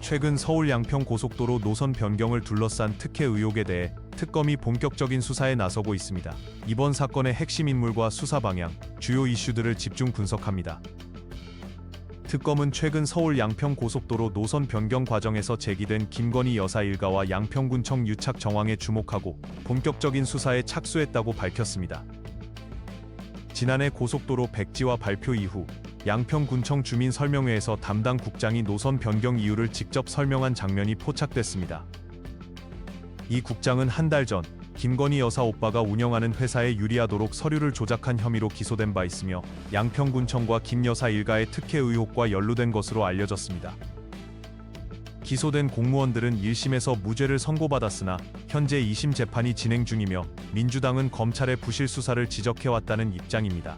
최근 서울 양평 고속도로 노선 변경을 둘러싼 특혜 의혹에 대해 특검이 본격적인 수사에 나서고 있습니다. 이번 사건의 핵심 인물과 수사 방향, 주요 이슈들을 집중 분석합니다. 특검은 최근 서울 양평 고속도로 노선 변경 과정에서 제기된 김건희 여사 일가와 양평군청 유착 정황에 주목하고 본격적인 수사에 착수했다고 밝혔습니다. 지난해 고속도로 백지화 발표 이후 양평군청 주민 설명회에서 담당 국장이 노선 변경 이유를 직접 설명한 장면이 포착됐습니다. 이 국장은 한 달 전 김건희 여사 오빠가 운영하는 회사에 유리하도록 서류를 조작한 혐의로 기소된 바 있으며 양평군청과 김 여사 일가의 특혜 의혹과 연루된 것으로 알려졌습니다. 기소된 공무원들은 1심에서 무죄를 선고받았으나 현재 2심 재판이 진행 중이며 민주당은 검찰의 부실 수사를 지적해왔다는 입장입니다.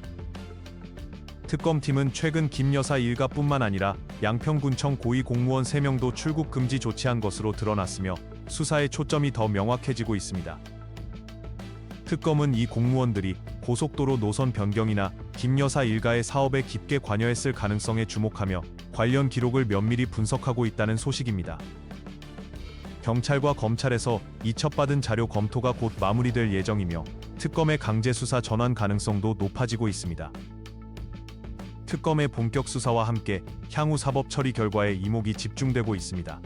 특검팀은 최근 김 여사 일가뿐만 아니라 양평군청 고위 공무원 3명도 출국 금지 조치한 것으로 드러났으며 수사의 초점이 더 명확해지고 있습니다. 특검은 이 공무원들이 고속도로 노선 변경이나 김 여사 일가의 사업에 깊게 관여했을 가능성에 주목하며 관련 기록을 면밀히 분석하고 있다는 소식입니다. 경찰과 검찰에서 이첩받은 자료 검토가 곧 마무리될 예정이며 특검의 강제 수사 전환 가능성도 높아지고 있습니다. 특검의 본격 수사와 함께 향후 사법 처리 결과에 이목이 집중되고 있습니다.